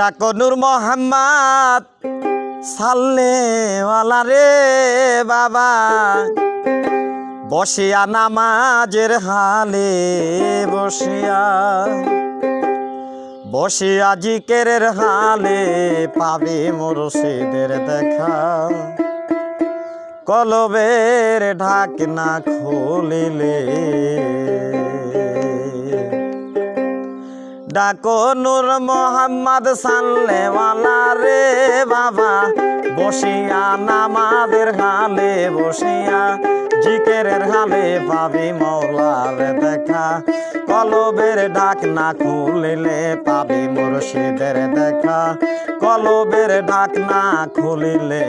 ডাকো নূর মোহাম্মদ সাল্লে ওয়ালা রে বাবা। বসিয়া নামাজের হালে বসিয়া বসিয়া জিকেরের হালে পাবে মুর্শিদের দেখা। কলবের ঢাকনা খুলিলে ডাকো নূর মোহাম্মদ সাল্লেওয়ালা রে বাবা। বসিয়া নামাদের হালে বসিয়া জিকেরের হালে পাবি মৌলার দেখা। কলবের ডাক না খুলিলে পাবি মুর্শিদের দেখা। কলবের ডাক না খুলিলে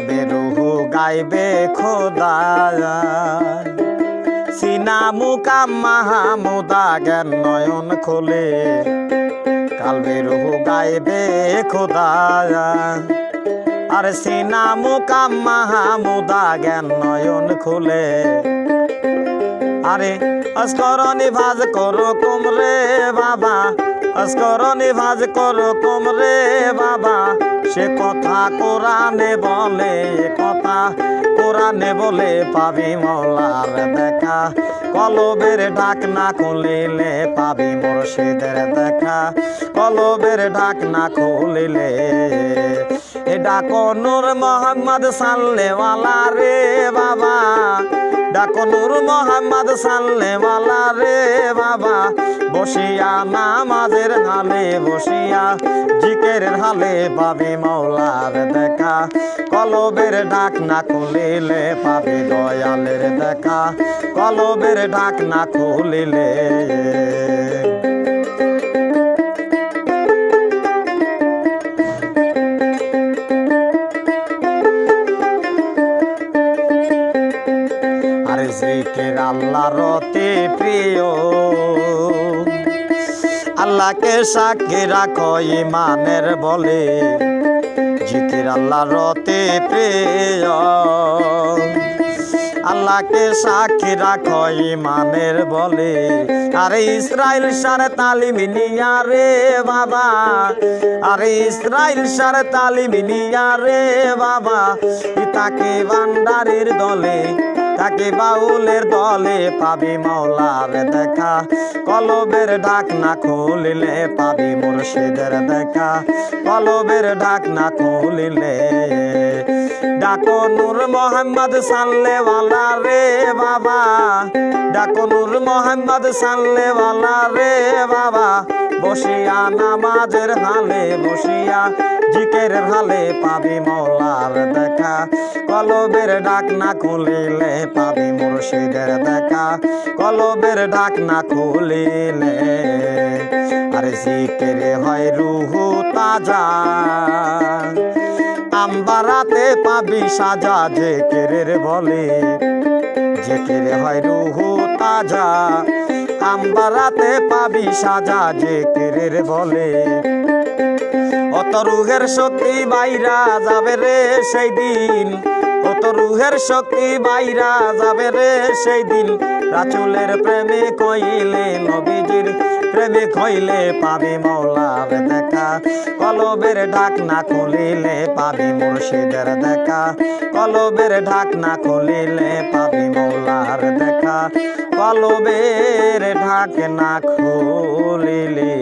কালবে রুহু গাইবে খোদা সিনা মুকাম মাহমুদা জ্ঞান নয়ন খোলে। কালবে রুহু গাইবে খোদা আর সিনা মুকাম মাহমুদা জ্ঞান নয়ন খোলে। আরে অস্করণি ভাজ করো কুমরে বাবা। অস্করণি ভাজ করো কুমরে বাবা। সে কথা কোরআনে বলে কথা কোরআনে বলে পাবি মৌলার দেখা। কলবের ঢাক না খুলিলে পাবি মুর্শিদের দেখা। কলবের ঢাক না খুলিলে, এ ডাকো নূর মোহাম্মদ সাল্লেওয়ালা রে বাবা। ডাকো নূর মোহাম্মদ সাল্লেওয়ালা রে বাবা। বসিয়া নামাজের হালে বসিয়া, জিকের হালে পাবি মৌলার দেখা। কলবের ডাক না খুলিলে পাবি দয়ালের দেখা। কলবের ডাক না খুলিলে জিকের আল্লাহর অতি প্রিয়। আল্লাহকে সাক্ষী রাখো ইমানের বলে। জিকির আল্লাহর অতি প্রিয়। আল্লাহকে সাক্ষী রাখো ইমানের বলে। আরে ইসরাইল সার তালিম নিয়া রে বাবা। আরে ইসরাইল সার তালিম নিয়া রে বাবা। তাকে ভান্ডারের দলে তাকে বাউলের দলে পাবি মৌলার দেখা। কলবের ডাক না খুলিলে পাবি মুর্শিদের দেখা। কলবের ডাক না খুলিলে ডাকো নূর মোহাম্মদ সাল্লেওয়ালা রে বাবা। ডাকো নূর মোহাম্মদ সাল্লেওয়ালা রে বাবা। বসিয়া নামাজের হালে বসিয়া জিকের হালে পাবি মৌলার দেখা। কলবের ডাক না খুলিলে পাবি মুর্শিদের দেখা। কলবের ডাক না খুলিলে আরে জিকের হয় রুহু তাজা। সাজা যে কেরের বলে। যে কেরে হয় রুহু তাজা আম্বারাতে পাবি সাজা যে কেরের বলে। অত রুহের শক্তি বাইরা যাবে রে সেই দিন। অত রুহের শক্তি বাইরা যাবে রে সেই দিন। রাচুলের প্রেমে কইলে নবীজির প্রেমে কইলে পাবি মৌলার দেখা কলবের ঢাক না খুলিলে পাবি মুর্শিদের দেখা। কলবের ঢাক না খুলিলে পাবি মৌলার দেখা কলবের ঢাক না খুলিলে